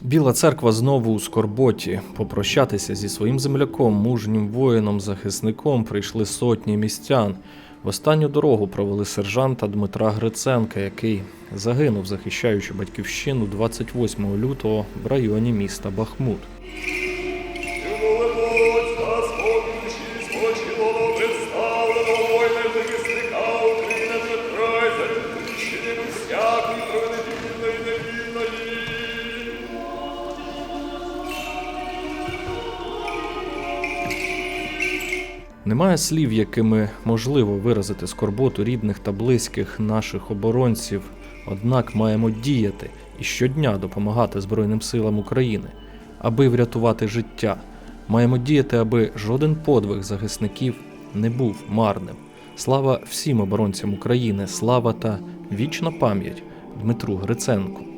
Біла церква знову у скорботі. Попрощатися зі своїм земляком, мужнім воїном, захисником прийшли сотні містян. В останню дорогу провели сержанта Дмитра Гриценка, який загинув, захищаючи батьківщину 28 лютого в районі міста Бахмут. Немає слів, якими можливо виразити скорботу рідних та близьких наших оборонців. Однак маємо діяти і щодня допомагати Збройним силам України, аби врятувати життя. Маємо діяти, аби жоден подвиг захисників не був марним. Слава всім оборонцям України, слава та вічна пам'ять Дмитру Гриценку.